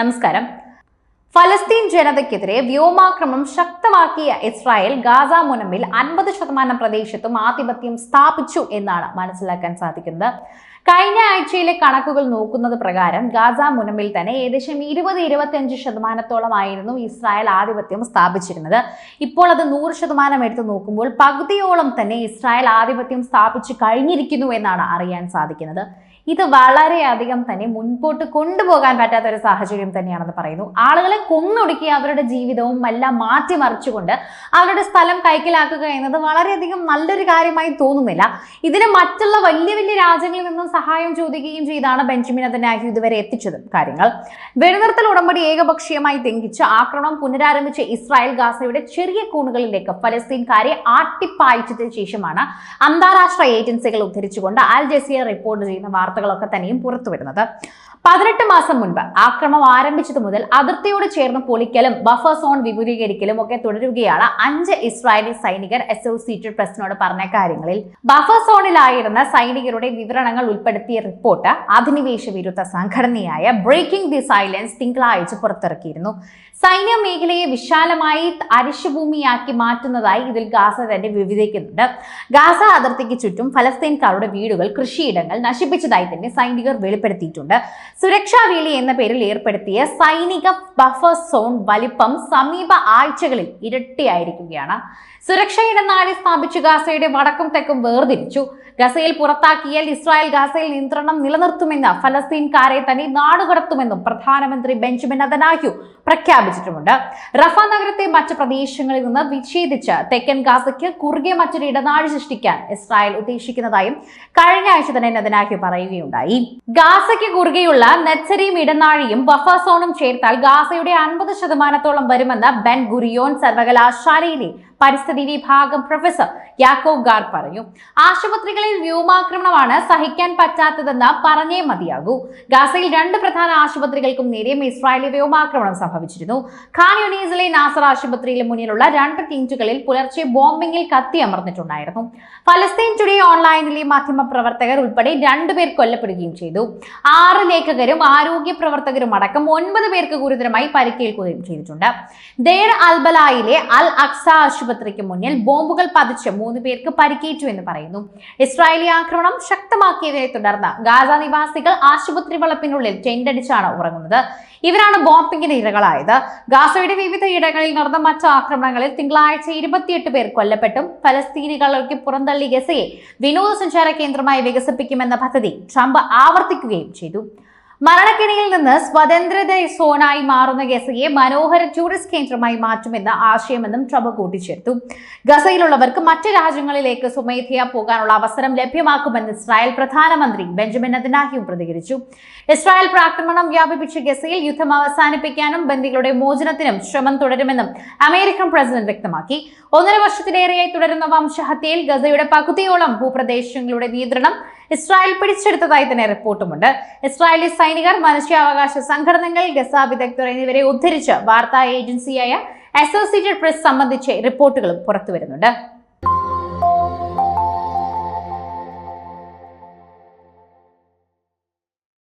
നമസ്കാരം. ഫലസ്തീൻ ജനതയ്ക്കെതിരെ വ്യോമാക്രമണം ശക്തമാക്കിയ ഇസ്രായേൽ ഗാസ മുനമ്പിൽ അൻപത് ശതമാനം പ്രദേശത്തും ആധിപത്യം സ്ഥാപിച്ചു എന്നാണ് മനസ്സിലാക്കാൻ സാധിക്കുന്നത്. കഴിഞ്ഞ ആഴ്ചയിലെ കണക്കുകൾ നോക്കുന്നത് പ്രകാരം ഗാസ മുനമ്പിൽ തന്നെ ഏകദേശം ഇരുപത് ഇരുപത്തിയഞ്ച് ശതമാനത്തോളമായിരുന്നു ഇസ്രായേൽ ആധിപത്യം സ്ഥാപിച്ചിരുന്നത്. ഇപ്പോൾ അത് നൂറ് ശതമാനം എടുത്തു നോക്കുമ്പോൾ പകുതിയോളം തന്നെ ഇസ്രായേൽ ആധിപത്യം സ്ഥാപിച്ചു കഴിഞ്ഞിരിക്കുന്നു എന്നാണ് അറിയാൻ സാധിക്കുന്നത്. ഇത് വളരെയധികം തന്നെ മുൻപോട്ട് കൊണ്ടുപോകാൻ പറ്റാത്ത ഒരു സാഹചര്യം തന്നെയാണെന്ന് പറയുന്നു. ആളുകളെ കൊന്നൊടുക്കി അവരുടെ ജീവിതവും എല്ലാം മാറ്റിമറിച്ചുകൊണ്ട് അവരുടെ സ്ഥലം കൈക്കലാക്കുക എന്നത് വളരെയധികം നല്ലൊരു കാര്യമായി തോന്നുന്നില്ല. ഇതിന് മറ്റുള്ള വലിയ വലിയ രാജ്യങ്ങളിൽ നിന്നും സഹായം ചോദിക്കുകയും ചെയ്താണ് ബെഞ്ചമിൻ നെതന്യാഹു ഇതുവരെ എത്തിച്ചത്. കാര്യങ്ങൾ. വെടിനിർത്തൽ ഉടമ്പടി ഏകപക്ഷീയമായി തെങ്കിച്ച് ആക്രമണം പുനരാരംഭിച്ച ഇസ്രായേൽ ഗാസയുടെ ചെറിയ കോണുകളിലേക്ക് ഫലസ്തീൻകാരെ ആട്ടിപ്പായിച്ചതിന് ശേഷമാണ് അന്താരാഷ്ട്ര ഏജൻസികൾ ഉദ്ധരിച്ചുകൊണ്ട് അൽ ജസീർ റിപ്പോർട്ട് ചെയ്യുന്ന വാർത്തകളൊക്കെ തന്നെയും പുറത്തു വരുന്നത് പതിനെട്ട് മാസം മുൻപ് ആക്രമം ആരംഭിച്ചത് മുതൽ അതിർത്തിയോട് ചേർന്ന് പൊളിക്കലും ബഫർ സോൺ വിപുലീകരിക്കലും ഒക്കെ തുടരുകയാണ് അഞ്ച് ഇസ്രായേലി സൈനികർ അസോസിയേറ്റഡ് പ്രസിനോട് പറഞ്ഞ കാര്യങ്ങളിൽ. ബഫർ സോണിലായിരുന്ന സൈനികരുടെ വിവരണങ്ങൾ ഉൾപ്പെടുത്തിയ റിപ്പോർട്ട് അധിനിവേശ വിരുദ്ധ സംഘടനയായ ബ്രേക്കിംഗ് ദി സൈലൻസ് തിങ്കളാഴ്ച പുറത്തിറക്കിയിരുന്നു. സൈന്യ മേഖലയെ വിശാലമായി അരിശുഭൂമിയാക്കി മാറ്റുന്നതായി ഇതിൽ ഗാസ തന്നെ വിവരിക്കുന്നുണ്ട്. ഗാസ അതിർത്തിക്ക് ചുറ്റും ഫലസ്തീൻകാരുടെ വീടുകൾ കൃഷിയിടങ്ങൾ നശിപ്പിച്ചതായി തന്നെ സൈനികർ വെളിപ്പെടുത്തിയിട്ടുണ്ട്. സുരക്ഷാ വേലി എന്ന പേരിൽ ഏർപ്പെടുത്തിയ സൈനിക ബഫർ സോൺ വലിപ്പം സമീപ ആഴ്ചകളിൽ ഇരട്ടിയായിരിക്കുകയാണ്. സുരക്ഷയുടെ ഇടനാഴി സ്ഥാപിച്ചു ഗാസയുടെ വടക്കും തെക്കും വേർതിരിച്ചു. ഗസയിൽ പുറത്താക്കിയാൽ ഇസ്രായേൽ ഗാസയിൽ നിയന്ത്രണം നിലനിർത്തുമെന്ന് ഫലസ്തീൻകാരെ തന്നെ നാടുകടത്തുമെന്നും പ്രധാനമന്ത്രി ബെഞ്ചമിൻ നതനാഹ്യു പ്രഖ്യാപിച്ചിട്ടുമുണ്ട്. റഫ നഗരത്തെ മറ്റ് പ്രദേശങ്ങളിൽ നിന്ന് വിച്ഛേദിച്ച് തെക്കൻ ഗാസയ്ക്ക് കുറുകെ മറ്റൊരു ഇടനാഴി സൃഷ്ടിക്കാൻ ഇസ്രായേൽ ഉദ്ദേശിക്കുന്നതായും കഴിഞ്ഞ ആഴ്ച തന്നെ നതനാഹ്യു പറയുകയുണ്ടായി. ഗാസയ്ക്ക് കുറുകെയുള്ള നെറ്റ്സരിയും ഇടനാഴിയും ബഫർ സോണും ചേർത്താൽ ഗാസയുടെ അൻപത് ശതമാനത്തോളം വരുമെന്ന് ബെൻ ഗുരിയോൺ സർവകലാശാലയിലെ പരിസ്ഥിതി വിഭാഗം പ്രൊഫസർ യാക്കോബ് ഗാർ പറഞ്ഞു. ആശുപത്രികളിൽ വ്യോമാക്രമണമാണ് സഹിക്കാൻ പറ്റാത്തതെന്ന് പറഞ്ഞേ മതിയാകൂ. ഗാസയിൽ രണ്ട് പ്രധാന ആശുപത്രികൾക്കും നേരെയും ഇസ്രായേലി വ്യോമാക്രമണം സംഭവിച്ചിരുന്നു. ഖാൻ യുനീസിലെ നാസർ ആശുപത്രിയിലെ മുന്നിലുള്ള രണ്ട് ടിന്റുകളിൽ പുലർച്ചെ ബോംബിംഗിൽ കത്തിയമർന്നിട്ടുണ്ടായിരുന്നു ഫലസ്തീൻ ടുഡേ ഓൺലൈനിലെ മാധ്യമ പ്രവർത്തകർ ഉൾപ്പെടെ രണ്ടുപേർ കൊല്ലപ്പെടുകയും ചെയ്തു. ആറ് ലേഖകരും ആരോഗ്യ പ്രവർത്തകരും അടക്കം ഒൻപത് പേർക്ക് ഗുരുതരമായി പരിക്കേൽക്കുകയും ചെയ്തിട്ടുണ്ട്. ദേർ അൽബലായിലെ അൽ അക്സ ആശുപത്രിക്ക് മുന്നിൽ ബോംബുകൾ പതിച്ച് മൂന്ന് പേർക്ക് പരിക്കേറ്റു എന്ന് പറയുന്നു. ഇസ്രായേലി ആക്രമണം ശക്തമാക്കിയതിനെ തുടർന്ന് ഗാസ നിവാസികൾ ആശുപത്രി വളപ്പിനുള്ളിൽ ടെന്റടിച്ചാണ് ഉറങ്ങുന്നത്. ഇവരാണ് ബോംബിങ്ങിന് ഇരകളായത്. ഗാസയുടെ വിവിധ ഇടങ്ങളിൽ നടന്ന മറ്റു ആക്രമണങ്ങളിൽ തിങ്കളാഴ്ച ഇരുപത്തിയെട്ട് പേർ കൊല്ലപ്പെട്ടും ഫലസ്തീനികൾക്ക് പുറന്തള്ളി ഗസയെ വിനോദസഞ്ചാര കേന്ദ്രമായി വികസിപ്പിക്കുമെന്ന പദ്ധതി ട്രംപ് ആവർത്തിക്കുകയും ചെയ്തു. മരണക്കിണിയിൽ നിന്ന് സ്വതന്ത്ര സോണായി മാറുന്ന ഗസയെ മനോഹര ടൂറിസ്റ്റ് കേന്ദ്രമായി മാറ്റുമെന്ന ആശയമെന്നും ട്രംപ് കൂട്ടിച്ചേർത്തു. ഗസയിലുള്ളവർക്ക് മറ്റ് രാജ്യങ്ങളിലേക്ക് സ്വമേധയാ പോകാനുള്ള അവസരം ലഭ്യമാക്കുമെന്ന് ഇസ്രായേൽ പ്രധാനമന്ത്രി ബെഞ്ചമിൻ നദനാഹിയും പ്രതികരിച്ചു. ഇസ്രായേൽ പ്രാക്രമണം വ്യാപിപ്പിച്ച ഗസയിൽ യുദ്ധം അവസാനിപ്പിക്കാനും ബന്ദികളുടെ മോചനത്തിനും ശ്രമം തുടരുമെന്നും അമേരിക്കൻ പ്രസിഡന്റ് വ്യക്തമാക്കി. ഒന്നര വർഷത്തിലേറെയായി തുടരുന്ന വംശഹത്യയിൽ ഗസയുടെ പകുതിയോളം ഭൂപ്രദേശങ്ങളുടെ നിയന്ത്രണം ഇസ്രായേൽ പിടിച്ചെടുത്തതായി തന്നെ റിപ്പോർട്ടുമുണ്ട്. ഇസ്രായേലി സൈനികർ മനുഷ്യാവകാശ സംഘടനകൾ ഗസ വിദഗ്ധർ എന്നിവരെ ഉദ്ധരിച്ച് വാർത്താ ഏജൻസിയായ അസോസിയേറ്റഡ് പ്രസ് സംബന്ധിച്ച് റിപ്പോർട്ടുകളും പുറത്തുവരുന്നുണ്ട്.